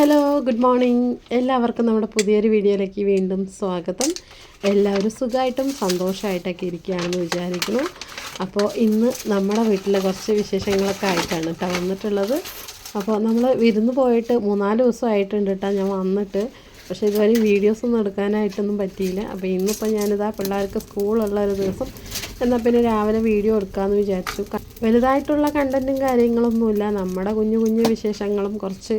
Hello good morning. എല്ലാവർക്കും നമ്മുടെ പുതിയൊരു വീഡിയോയിലേക്ക് വീണ്ടും സ്വാഗതം. എല്ലാവരും സുഖമായിട്ടും സന്തോഷമായിട്ടൊക്കെ ഇരിക്കുകയാണെന്ന് വിചാരിക്കുന്നു. അപ്പോൾ ഇന്ന് നമ്മുടെ വീട്ടിലെ കുറച്ച് വിശേഷങ്ങളൊക്കെ ആയിട്ടാണ് കേട്ടോ വന്നിട്ടുള്ളത്. അപ്പോൾ നമ്മൾ വിരുന്ന് പോയിട്ട് മൂന്നാൽ ദിവസമായിട്ടുണ്ട് കേട്ടോ ഞാൻ വന്നിട്ട്. പക്ഷേ ഇതുവരെ വീഡിയോസ് ഒന്നും എടുക്കാനായിട്ടൊന്നും പറ്റിയില്ല. അപ്പോൾ ഇന്നിപ്പോൾ ഞാനിതാ പിള്ളേർക്ക് സ്കൂളുള്ള ഒരു ദിവസം. എന്നാൽ പിന്നെ രാവിലെ വീഡിയോ എടുക്കാമെന്ന് വിചാരിച്ചു. വലുതായിട്ടുള്ള കണ്ടന്റും കാര്യങ്ങളൊന്നുമില്ല. നമ്മുടെ കുഞ്ഞു കുഞ്ഞു വിശേഷങ്ങളും കുറച്ച്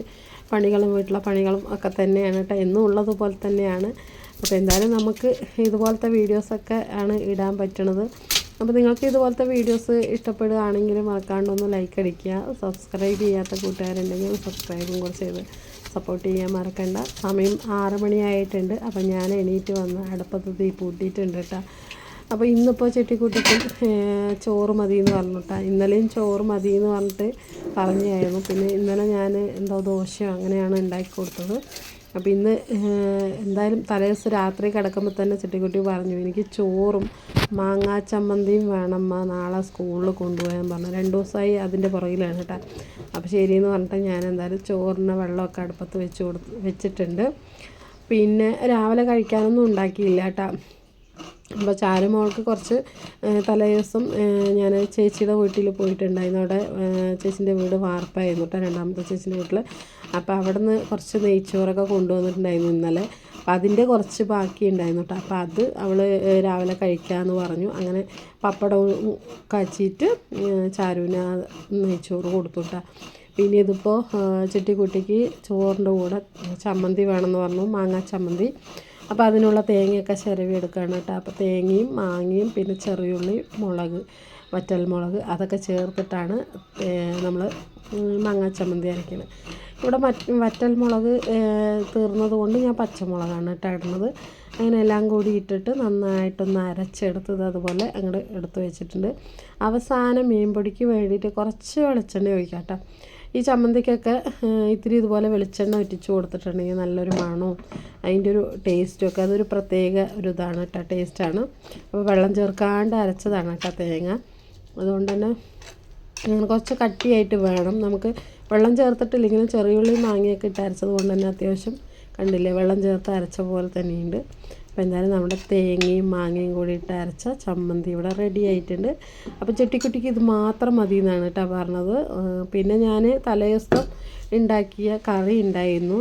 പണികളും വീട്ടിലെ പണികളും ഒക്കെ തന്നെയാണ് കേട്ടോ. എന്നും ഉള്ളതുപോലെ തന്നെയാണ്. അപ്പോൾ എന്തായാലും നമുക്ക് ഇതുപോലത്തെ വീഡിയോസൊക്കെ ആണ് ഇടാൻ പറ്റണത്. അപ്പോൾ നിങ്ങൾക്ക് ഇതുപോലത്തെ വീഡിയോസ് ഇഷ്ടപ്പെടുകയാണെങ്കിൽ മറക്കാണ്ടൊന്ന് ലൈക്ക് അടിക്കുക. സബ്സ്ക്രൈബ് ചെയ്യാത്ത കൂട്ടുകാരുണ്ടെങ്കിൽ സബ്സ്ക്രൈബും കൂടെ ചെയ്ത് സപ്പോർട്ട് ചെയ്യാൻ മറക്കണ്ട. സമയം ആറ് മണിയായിട്ടുണ്ട്. അപ്പോൾ ഞാൻ എണീറ്റ് വന്ന് അടുപ്പത്ത് തീ പൂട്ടിയിട്ടുണ്ട് കേട്ടോ. അപ്പോൾ ഇന്നിപ്പോൾ ചെട്ടിക്കുട്ടിക്ക് ചോറ് മതി എന്ന് പറഞ്ഞിട്ടാ. ഇന്നലെയും ചോറ് മതി എന്ന് പറഞ്ഞിട്ട് പറഞ്ഞായിരുന്നു. പിന്നെ ഇന്നലെ ഞാൻ എന്തോ ദോശയോ അങ്ങനെയാണ് ഉണ്ടാക്കി കൊടുത്തത്. അപ്പോൾ ഇന്ന് എന്തായാലും തലേദിവസം രാത്രി കിടക്കുമ്പോൾ തന്നെ ചെട്ടിക്കുട്ടി പറഞ്ഞു എനിക്ക് ചോറും മാങ്ങാ ചമ്മന്തിയും വേണമ്മ. നാളെ സ്കൂളിൽ കൊണ്ടുപോകാൻ പറഞ്ഞു. രണ്ട് ദിവസമായി അതിന്റെ പുറകിലാണ് കേട്ടോ. അപ്പോൾ ശരിയെന്ന് പറഞ്ഞിട്ട് ഞാൻ എന്തായാലും ചോറിന് വെള്ളമൊക്കെ അടുപ്പത്ത് വെച്ച് കൊടുത്ത് വെച്ചിട്ടുണ്ട്. പിന്നെ രാവിലെ കഴിക്കാനൊന്നും ഉണ്ടാക്കിയില്ല കേട്ടോ. അപ്പോൾ ചാരുമോൾക്ക് കുറച്ച് തലേ തലേദിവസം ഞാൻ ചേച്ചിയുടെ വീട്ടിൽ പോയിട്ടുണ്ടായിരുന്നു. അവിടെ ചേച്ചിന്റെ വീട് വാർപ്പായിരുന്നു കേട്ടോ രണ്ടാമത്തെ ചേച്ചിന്റെ വീട്ടിൽ. അപ്പോൾ അവിടെ നിന്ന് കുറച്ച് നെയ്ച്ചോറൊക്കെ കൊണ്ടുവന്നിട്ടുണ്ടായിരുന്നു ഇന്നലെ. അപ്പോൾ അതിന്റെ കുറച്ച് ബാക്കി ഉണ്ടായിരുന്നു കേട്ടോ. അപ്പോൾ അത് അവൾ രാവിലെ കഴിക്കാമെന്ന് പറഞ്ഞു. അങ്ങനെ പപ്പടവും കാച്ചിയിട്ട് ചാരുവിന് നെയ്ച്ചോറ് കൊടുത്തു കേട്ടോ. പിന്നെ ഇതിപ്പോൾ ചെട്ടിക്കുട്ടിക്ക് ചോറിന്റെ കൂടെ ചമ്മന്തി വേണമെന്ന് പറഞ്ഞു മാങ്ങാ ചമ്മന്തി. അപ്പോൾ അതിനുള്ള തേങ്ങയൊക്കെ ചിരവി എടുക്കുകയാണ് കേട്ടോ. അപ്പോൾ തേങ്ങയും മാങ്ങയും പിന്നെ ചെറിയുള്ളി മുളക് വറ്റൽ മുളക് അതൊക്കെ ചേർത്തിട്ടാണ് നമ്മൾ മാങ്ങാ ചമ്മന്തി അരയ്ക്കുന്നത് ഇവിടെ മറ്റ് വറ്റൽ മുളക് തീർന്നത് കൊണ്ട് ഞാൻ പച്ചമുളകാണ് കേട്ടോ ഇടുന്നത്. അങ്ങനെ എല്ലാം കൂടി ഇട്ടിട്ട് നന്നായിട്ടൊന്ന് അരച്ചെടുത്തത് അതുപോലെ അങ്ങോട്ട് എടുത്ത് വെച്ചിട്ടുണ്ട്. അവസാനം മീൻപൊടിക്ക് വേണ്ടിയിട്ട് കുറച്ച് വെളിച്ചെണ്ണ ഒഴിക്കാം കേട്ടോ. ഈ ചമ്മന്തിക്കൊക്കെ ഇത്തിരി ഇതുപോലെ വെളിച്ചെണ്ണ ഒറ്റിച്ച് കൊടുത്തിട്ടുണ്ടെങ്കിൽ നല്ലൊരു മണവും അതിന്റെ ഒരു ടേസ്റ്റും ഒക്കെ അതൊരു പ്രത്യേക ഒരു ഇതാണ് കേട്ടോ ടേസ്റ്റാണ് അപ്പോൾ വെള്ളം ചേർക്കാണ്ട് അരച്ചതാണ് കേട്ടോ തേങ്ങ. അതുകൊണ്ട് തന്നെ അങ്ങനെ കുറച്ച് കട്ടിയായിട്ട് വേണം. നമുക്ക് വെള്ളം ചേർത്തിട്ടില്ലെങ്കിലും ചെറിയുള്ളിയും മാങ്ങയൊക്കെ ഇട്ട് അരച്ചത് കൊണ്ട് തന്നെ അത്യാവശ്യം കണ്ടില്ലേ വെള്ളം ചേർത്ത് അരച്ച പോലെ തന്നെയുണ്ട്. അപ്പോൾ എന്തായാലും നമ്മുടെ തേങ്ങയും മാങ്ങയും കൂടി ഇട്ട് അരച്ച ചമ്മന്തി ഇവിടെ റെഡി ആയിട്ടുണ്ട്. അപ്പോൾ ചെട്ടിക്കുട്ടിക്ക് ഇത് മാത്രം മതി എന്നാണ് കേട്ടോ പറഞ്ഞത്. പിന്നെ ഞാൻ തലേദിവസം ഉണ്ടാക്കിയ കറി ഉണ്ടായിരുന്നു.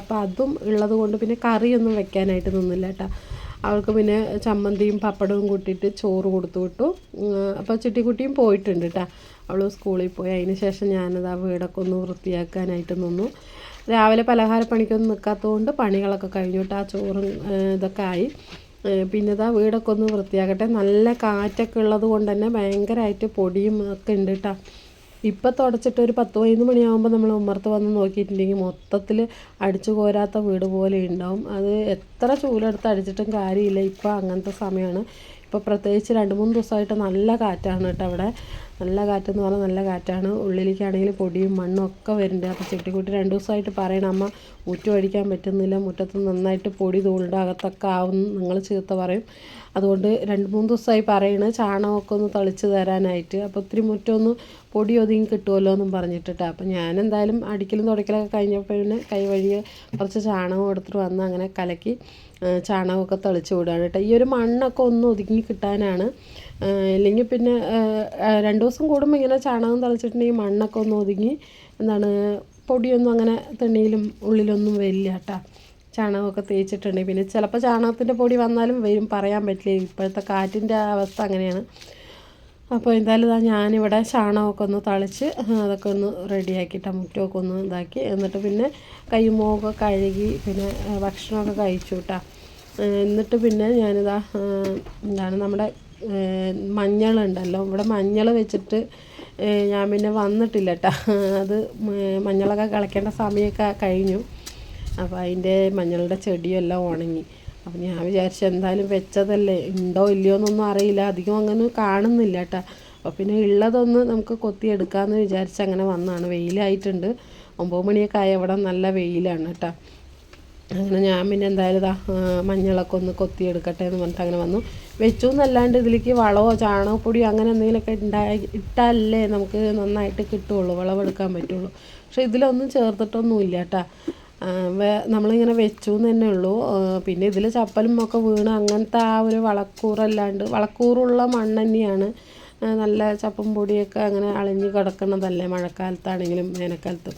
അപ്പോൾ അതും ഉള്ളത് കൊണ്ട് പിന്നെ കറിയൊന്നും വെക്കാനായിട്ട് നിന്നില്ല കേട്ടോ. അവൾക്ക് പിന്നെ ചമ്മന്തിയും പപ്പടവും കൂട്ടിയിട്ട് ചോറ് കൊടുത്തു വിട്ടു. അപ്പോൾ ചുട്ടിക്കുട്ടിയും പോയിട്ടുണ്ട് കേട്ടോ. അവൾ സ്കൂളിൽ പോയി. അതിന് ശേഷം ഞാനത് ആ വീടൊക്കെ ഒന്ന് വൃത്തിയാക്കാനായിട്ട് നിന്നു. രാവിലെ പലഹാരപ്പണിക്കൊന്നും നിൽക്കാത്തതുകൊണ്ട് പണികളൊക്കെ കഴിഞ്ഞു കേട്ടോ. ആ ചോറും ഇതൊക്കെ ആയി. പിന്നെ ഇതാ വീടൊക്കെ ഒന്ന് വൃത്തിയാക്കട്ടെ. നല്ല കാറ്റൊക്കെ ഉള്ളത് കൊണ്ട് തന്നെ ഭയങ്കരമായിട്ട് പൊടിയും ഒക്കെ ഉണ്ട് കേട്ടോ. ഇപ്പം തുടച്ചിട്ട് ഒരു പത്ത് പതിനൊന്ന് മണിയാകുമ്പോൾ നമ്മൾ ഉമ്മർത്ത് വന്ന് നോക്കിയിട്ടുണ്ടെങ്കിൽ മൊത്തത്തിൽ അടിച്ചു കോരാത്ത വീട് പോലെ ഉണ്ടാവും. അത് എത്ര ചൂലെടുത്ത് അടിച്ചിട്ടും കാര്യമില്ല. ഇപ്പോൾ അങ്ങനത്തെ സമയമാണ്. ഇപ്പോൾ പ്രത്യേകിച്ച് രണ്ട് മൂന്ന് ദിവസമായിട്ട് നല്ല കാറ്റാണ് കേട്ടോ അവിടെ നല്ല കാറ്റെന്ന് പറഞ്ഞാൽ നല്ല കാറ്റാണ്. ഉള്ളിലേക്കാണെങ്കിൽ പൊടിയും മണ്ണും ഒക്കെ വരുന്നുണ്ട്. അപ്പോൾ ചെട്ടിക്കുട്ടി രണ്ട് ദിവസമായിട്ട് പറയണം അമ്മ മുറ്റം അടിക്കാൻ പറ്റുന്നില്ല. മുറ്റത്ത് നന്നായിട്ട് പൊടി തൂളുണ്ട് അകത്തൊക്കെ ആവും നിങ്ങൾ ചീത്ത പറയും. അതുകൊണ്ട് രണ്ട് മൂന്ന് ദിവസമായി പറയണ ചാണകമൊക്കെ ഒന്ന് തളിച്ച് തരാനായിട്ട്. അപ്പോൾ ഒത്തിരി മുറ്റം ഒന്ന് പൊടി ഒതുങ്ങി കിട്ടുമല്ലോ എന്നും പറഞ്ഞിട്ടിട്ട്. അപ്പോൾ ഞാൻ എന്തായാലും അടിക്കലും തുടക്കലൊക്കെ കഴിഞ്ഞപ്പോൾ പിന്നെ കൈ വഴി കുറച്ച് ചാണകം എടുത്തിട്ട് വന്ന് അങ്ങനെ കലക്കി ചാണകമൊക്കെ തളിച്ച് വിടുകയാണ് കേട്ടോ. ഈ ഒരു മണ്ണൊക്കെ ഒന്ന് ഒതുങ്ങി കിട്ടാനാണ് ഇല്ലെങ്കിൽ പിന്നെ രണ്ട് ദിവസം കൂടുമ്പോൾ ഇങ്ങനെ ചാണകം തളിച്ചിട്ടുണ്ടെങ്കിൽ മണ്ണൊക്കെ ഒന്ന് ഒതുങ്ങി എന്താണ് പൊടിയൊന്നും അങ്ങനെ തെണ്ണിയിലും ഉള്ളിലൊന്നും വരില്ല കേട്ടോ. ചാണകമൊക്കെ തേച്ചിട്ടുണ്ടെങ്കിൽ പിന്നെ ചിലപ്പോൾ ചാണകത്തിന്റെ പൊടി വന്നാലും വരും പറയാൻ പറ്റില്ല. ഇപ്പോഴത്തെ കാറ്റിന്റെ അവസ്ഥ അങ്ങനെയാണ്. അപ്പോൾ എന്തായാലും ഇതാ ഞാനിവിടെ ചാണകമൊക്കെ ഒന്ന് തളിച്ച് അതൊക്കെ ഒന്ന് റെഡിയാക്കിയിട്ട് മുറ്റമൊക്കെ ഒന്ന് ഇതാക്കി. എന്നിട്ട് പിന്നെ കൈമുഖമൊക്കെ കഴുകി പിന്നെ ഭക്ഷണമൊക്കെ കഴിച്ചു കേട്ടോ. എന്നിട്ട് പിന്നെ ഞാനിതാ എന്താണ് നമ്മുടെ മഞ്ഞളുണ്ടല്ലോ. ഇവിടെ മഞ്ഞൾ വെച്ചിട്ട് ഞാൻ പിന്നെ വന്നിട്ടില്ല കേട്ടോ അത് മഞ്ഞളൊക്കെ കളയ്ക്കേണ്ട സമയമൊക്കെ കഴിഞ്ഞു. അപ്പോൾ അതിന്റെ മഞ്ഞളുടെ ചെടിയെല്ലാം ഉണങ്ങി. അപ്പം ഞാൻ വിചാരിച്ചു എന്തായാലും വെച്ചതല്ലേ ഉണ്ടോ ഇല്ലയോ എന്നൊന്നും അറിയില്ല. അധികം അങ്ങനെ കാണുന്നില്ല കേട്ടോ അപ്പോൾ പിന്നെ ഉള്ളതൊന്ന് നമുക്ക് കൊത്തിയെടുക്കാമെന്ന് വിചാരിച്ച് അങ്ങനെ വന്നതാണ് വെയിലായിട്ടുണ്ട്. ഒമ്പത് മണിയൊക്കെ ആയ ഇവിടെ നല്ല വെയിലാണ് കേട്ടോ. അങ്ങനെ ഞാൻ പിന്നെ എന്തായാലും ഇതാ മഞ്ഞളൊക്കെ ഒന്ന് കൊത്തിയെടുക്കട്ടെ എന്ന് പറഞ്ഞിട്ട് അങ്ങനെ വന്നു. വെച്ചു എന്നല്ലാണ്ട് ഇതിലേക്ക് വളമോ ചാണകപ്പൊടിയോ അങ്ങനെ എന്തെങ്കിലുമൊക്കെ ഉണ്ടായി ഇട്ടാലല്ലേ നമുക്ക് നന്നായിട്ട് കിട്ടുള്ളൂ വിളവെടുക്കാൻ പറ്റുള്ളൂ. പക്ഷെ ഇതിലൊന്നും ചേർത്തിട്ടൊന്നുമില്ല കേട്ടോ. നമ്മളിങ്ങനെ വെച്ചു എന്ന് തന്നെ ഉള്ളൂ പിന്നെ ഇതിൽ ചപ്പലും ഒക്കെ വീണ് അങ്ങനത്തെ ആ ഒരു വളക്കൂറല്ലാണ്ട് വളക്കൂറുള്ള മണ്ണ് തന്നെയാണ്. നല്ല ചപ്പും പൊടിയൊക്കെ അങ്ങനെ അളിഞ്ഞ് കിടക്കുന്നതല്ലേ മഴക്കാലത്താണെങ്കിലും വേനൽക്കാലത്തും.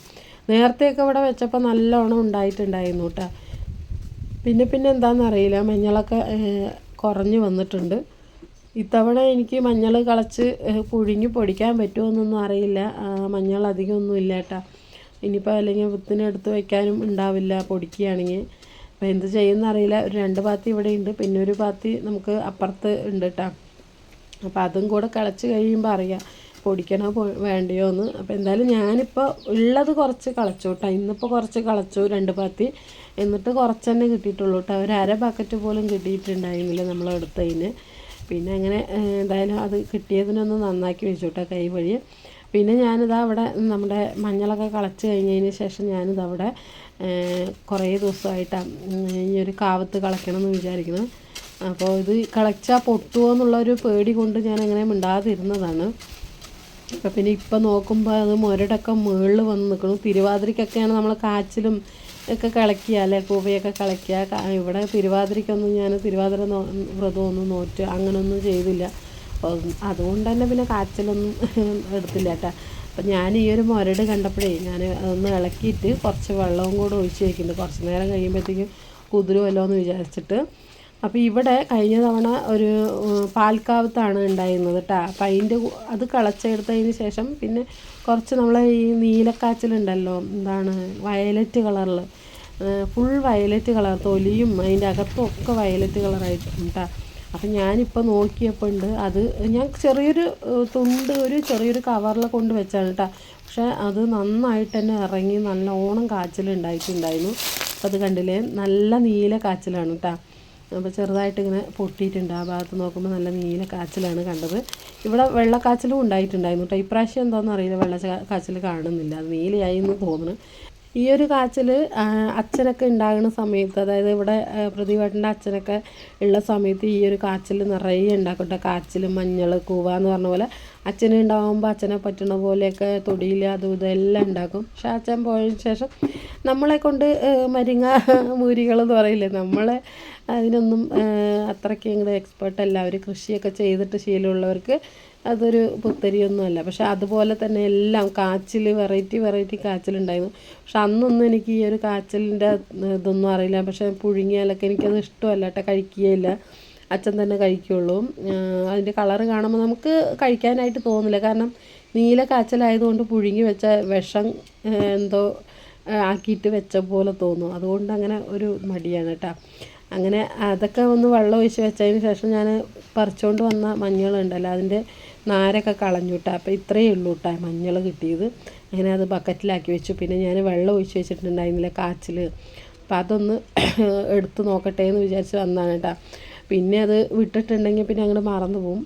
നേരത്തെയൊക്കെ ഇവിടെ വെച്ചപ്പോൾ നല്ലോണം ഉണ്ടായിട്ടുണ്ടായിരുന്നു കേട്ടോ. പിന്നെ പിന്നെ എന്താണെന്നറിയില്ല മഞ്ഞളൊക്കെ കുറഞ്ഞു വന്നിട്ടുണ്ട്. ഇത്തവണ എനിക്ക് മഞ്ഞൾ കളച്ച് പുഴുങ്ങി പൊടിക്കാൻ പറ്റുമോ എന്നൊന്നും അറിയില്ല മഞ്ഞൾ അധികമൊന്നും ഇല്ല കേട്ടോ. ഇനിയിപ്പോൾ അല്ലെങ്കിൽ വിത്തിനെടുത്ത് വയ്ക്കാനും ഉണ്ടാവില്ല പൊടിക്കുകയാണെങ്കിൽ. അപ്പോൾ എന്ത് ചെയ്യുമെന്നറിയില്ല ഒരു രണ്ട് പാത്തി ഇവിടെ ഉണ്ട്. പിന്നെ ഒരു പാത്തി നമുക്ക് അപ്പുറത്ത് ഉണ്ട് കേട്ടോ. അപ്പോൾ അതും കൂടെ കളച്ച് കഴിയുമ്പോൾ അറിയാം. പൊടിക്കണോ വേണ്ടയോ എന്ന്. അപ്പോൾ എന്തായാലും ഞാനിപ്പോൾ ഉള്ളത് കുറച്ച് കളച്ചു കേട്ടോ ഇന്നിപ്പോൾ കുറച്ച് കളച്ചു രണ്ട് പാത്തി. എന്നിട്ട് കുറച്ച് തന്നെ കിട്ടിയിട്ടുള്ളൂ കേട്ടോ ഒരു അര ബക്കറ്റ് പോലും കിട്ടിയിട്ടുണ്ടായിരുന്നില്ല നമ്മൾ എടുത്തതിന് പിന്നെ അങ്ങനെ എന്തായാലും അത് കിട്ടിയതിനൊന്ന് നന്നാക്കി വെച്ചു കേട്ടോ കൈ വഴി. പിന്നെ ഞാനിതാ അവിടെ നമ്മുടെ മഞ്ഞളൊക്കെ കളച്ച് കഴിഞ്ഞതിന് ശേഷം ഞാനിത് അവിടെ കുറേ ദിവസമായിട്ടാണ് ഈ ഒരു കാവത്ത് കളയ്ക്കണം എന്ന് വിചാരിക്കുന്നത് അപ്പോൾ ഇത് കളച്ചാൽ പൊട്ടുമോ എന്നുള്ളൊരു പേടി കൊണ്ട് ഞാൻ അങ്ങനെ മിണ്ടാതിരുന്നതാണ്. അപ്പോൾ പിന്നെ ഇപ്പം നോക്കുമ്പോൾ അത് മുരടൊക്കെ മുകളിൽ വന്ന് നിൽക്കണം തിരുവാതിരയ്ക്കൊക്കെയാണ് നമ്മൾ കാച്ചിലും ഒക്കെ കളക്കുക അല്ലെ? കൂവയൊക്കെ കളക്കുക. ഇവിടെ തിരുവാതിരയ്ക്കൊന്നും ഞാൻ തിരുവാതിര വ്രതമൊന്നും നോറ്റ് അങ്ങനെയൊന്നും ചെയ്തില്ല. അതുകൊണ്ട് തന്നെ പിന്നെ കാച്ചിലൊന്നും എടുത്തില്ല കേട്ടോ. അപ്പം ഞാൻ ഈ ഒരു മുരട് കണ്ടപ്പോഴേ ഞാൻ അതൊന്ന് ഇളക്കിയിട്ട് കുറച്ച് വെള്ളവും കൂടെ ഒഴിച്ച് വയ്ക്കുന്നുണ്ട് കുറച്ച് നേരം കഴിയുമ്പോഴത്തേക്കും കുതിരുമല്ലോ എന്ന് വിചാരിച്ചിട്ട് അപ്പോൾ ഇവിടെ കഴിഞ്ഞ തവണ ഒരു പാൽക്കാവത്താണ് ഉണ്ടായിരുന്നത് കേട്ടോ അപ്പം അതിന്റെ അത് കളച്ചെടുത്തതിന് ശേഷം പിന്നെ കുറച്ച് നമ്മളെ ഈ നീലക്കാച്ചിലുണ്ടല്ലോ എന്താണ് വയലറ്റ് കളറിൽ ഫുൾ വയലറ്റ് കളർ തൊലിയും അതിന്റെ അകത്തും ഒക്കെ വയലറ്റ് കളറായിട്ട് കേട്ടോ അപ്പം ഞാനിപ്പോൾ നോക്കിയപ്പോൾ ഉണ്ട് അത് ഞാൻ ചെറിയൊരു തുണ്ട് ഒരു ചെറിയൊരു കവറിൽ കൊണ്ട് വെച്ചാണ് കേട്ടോ പക്ഷേ അത് നന്നായിട്ട് തന്നെ ഇറങ്ങി നല്ല ഓണം കാച്ചിലുണ്ടായിട്ടുണ്ടായിരുന്നു. അപ്പോൾ അത് കണ്ടില്ലേ നല്ല നീല കാച്ചിലാണ് കേട്ടോ അപ്പോൾ ചെറുതായിട്ട് ഇങ്ങനെ പൊട്ടിയിട്ടുണ്ട്. ആ ഭാഗത്ത് നോക്കുമ്പോൾ നല്ല നീല കാച്ചിലാണ് കണ്ടത്. ഇവിടെ വെള്ളക്കാച്ചിലും ഉണ്ടായിട്ടുണ്ടായിരുന്നു കേട്ടോ. ഇപ്രാവശ്യം എന്താണെന്ന് അറിയില്ല. വെള്ള കാച്ചിൽ കാണുന്നില്ല. അത് നീലയായി എന്ന് തോന്നുന്നു. ഈ ഒരു കാച്ചിൽ അച്ഛനൊക്കെ ഉണ്ടാകുന്ന സമയത്ത് അതായത് ഇവിടെ പ്രതിഭട്ടന്റെ അച്ഛനൊക്കെ ഉള്ള സമയത്ത് ഈ ഒരു കാച്ചിൽ നിറയെ ഉണ്ടാക്കട്ടെ കാച്ചിൽ മഞ്ഞൾ കൂവ എന്ന് പറഞ്ഞ പോലെ അച്ഛന് ഉണ്ടാകുമ്പോൾ അച്ഛനെ പറ്റുന്ന പോലെയൊക്കെ തൊടിയിൽ അതും ഇതെല്ലാം ഉണ്ടാക്കും. പക്ഷെ അച്ഛൻ പോയതിന് ശേഷം നമ്മളെ കൊണ്ട് മരിങ്ങ മൂരികളെന്ന് പറയില്ലേ നമ്മളെ അതിനൊന്നും അത്രയ്ക്ക് ഇങ്ങോട്ട് എക്സ്പേർട്ട് അല്ല. അവർ കൃഷിയൊക്കെ ചെയ്തിട്ട് ശീലമുള്ളവർക്ക് അതൊരു പുത്തരിയൊന്നുമല്ല പക്ഷെ അതുപോലെ തന്നെ എല്ലാം കാച്ചിൽ വെറൈറ്റി വെറൈറ്റി കാച്ചിലുണ്ടായിരുന്നു. പക്ഷെ അന്നൊന്നും എനിക്ക് ഈ ഒരു കാച്ചിലിന്റെ ഇതൊന്നും അറിയില്ല. പക്ഷെ പുഴുങ്ങിയാലൊക്കെ എനിക്കത് ഇഷ്ടമല്ല. കേട്ടോ കഴിക്കുകയില്ല. അച്ഛൻ തന്നെ കഴിക്കുകയുള്ളൂ അതിന്റെ കളറ് കാണുമ്പോൾ നമുക്ക് കഴിക്കാനായിട്ട് തോന്നില്ല കാരണം നീല കാച്ചലായതുകൊണ്ട് പുഴുങ്ങി വെച്ച വിഷം എന്തോ ആക്കിയിട്ട് വെച്ച പോലെ തോന്നും. അതുകൊണ്ട് അങ്ങനെ ഒരു മടിയാണ് കേട്ടോ. അങ്ങനെ അതൊക്കെ ഒന്ന് വെള്ളം ഒഴിച്ച് വെച്ചതിന് ശേഷം ഞാൻ പറിച്ചുകൊണ്ട് വന്ന മഞ്ഞളുണ്ടല്ലോ അതിന്റെ നാരൊക്കെ കളഞ്ഞു കേട്ടോ. അപ്പോൾ ഇത്രയേ ഉള്ളൂ കേട്ടോ മഞ്ഞൾ കിട്ടിയത്. അങ്ങനെ അത് ബക്കറ്റിലാക്കി വെച്ചു. പിന്നെ ഞാൻ വെള്ളം ഒഴിച്ച് വെച്ചിട്ടുണ്ടായിരുന്നില്ല കാച്ചിൽ അപ്പോൾ അതൊന്ന് എടുത്ത് നോക്കട്ടെ എന്ന് വിചാരിച്ച് വന്നതാണ് കേട്ടോ. പിന്നെ അത് വിട്ടിട്ടുണ്ടെങ്കിൽ പിന്നെ അങ്ങോട്ട് മറന്നു പോവും.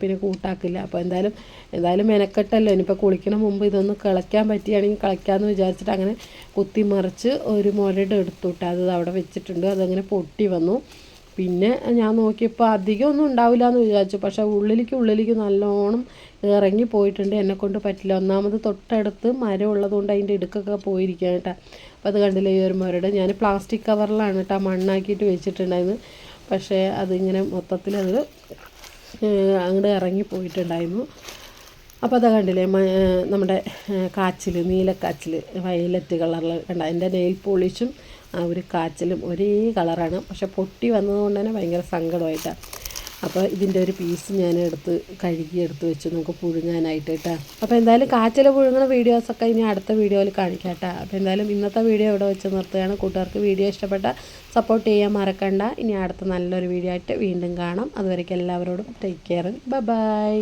പിന്നെ കൂട്ടാക്കില്ല. അപ്പോൾ എന്തായാലും എന്തായാലും മെനക്കെട്ടല്ലോ. ഇനിയിപ്പോൾ കുളിക്കണ മുമ്പ് ഇതൊന്ന് കിളയ്ക്കാൻ പറ്റിയാണെങ്കിൽ കളിക്കാമെന്ന് വിചാരിച്ചിട്ട് അങ്ങനെ കുത്തി മറിച്ച് ഒരു മുരട് എടുത്തുവിട്ട് അത് അവിടെ വെച്ചിട്ടുണ്ട്. അതങ്ങനെ പൊട്ടി വന്നു. പിന്നെ ഞാൻ നോക്കിയപ്പോൾ അധികം ഒന്നും ഉണ്ടാവില്ല എന്ന് വിചാരിച്ചു. പക്ഷേ ഉള്ളിലേക്ക് ഉള്ളിലേക്ക് നല്ലോണം ഇറങ്ങി പോയിട്ടുണ്ട്. എന്നെ കൊണ്ട് പറ്റില്ല. ഒന്നാമത് തൊട്ടടുത്ത് മരം ഉള്ളതുകൊണ്ട് അതിന്റെ ഇടുക്കൊക്കെ പോയിരിക്കുക കേട്ടോ അപ്പോൾ അത് കണ്ടില്ല ഈ ഒരു മുരട്? ഞാൻ പ്ലാസ്റ്റിക് കവറിലാണ് കേട്ടോ മണ്ണാക്കിയിട്ട് വെച്ചിട്ടുണ്ടായിരുന്നു പക്ഷേ അതിങ്ങനെ മൊത്തത്തിൽ അത് അങ്ങോട്ട് ഇറങ്ങി പോയിട്ടുണ്ടായിരുന്നു. അപ്പോൾ അത് കണ്ടില്ലേ നമ്മുടെ കാച്ചിൽ നീലക്കാച്ചിൽ വയലറ്റ് കളറിൽ കണ്ട എന്റെ നെയിൽ പോളിഷും ആ ഒരു കാച്ചിലും ഒരേ കളറാണ്. പക്ഷെ പൊട്ടി വന്നതുകൊണ്ട് തന്നെ ഭയങ്കര സങ്കടമായിട്ടാണ് അപ്പോൾ ഇതിന്റെ ഒരു പീസ് ഞാൻ എടുത്ത് കഴുകി എടുത്ത് വെച്ച് നമുക്ക് പുഴുങ്ങാനായിട്ട്. കേട്ടോ അപ്പോൾ എന്തായാലും കാച്ചല പുഴുങ്ങുന്ന വീഡിയോസൊക്കെ ഇനി അടുത്ത വീഡിയോയിൽ കാണിക്കാം കേട്ടോ അപ്പോൾ എന്തായാലും ഇന്നത്തെ വീഡിയോ ഇവിടെ വെച്ച് നിർത്തുകയാണ്. കൂട്ടുകാർക്ക് വീഡിയോ ഇഷ്ടപ്പെട്ട സപ്പോർട്ട് ചെയ്യാൻ മറക്കണ്ട. ഇനി അടുത്ത നല്ലൊരു വീഡിയോ ആയിട്ട് വീണ്ടും കാണാം. അതുവരേക്കും എല്ലാവരോടും ടേക്ക് കെയർ ബൈ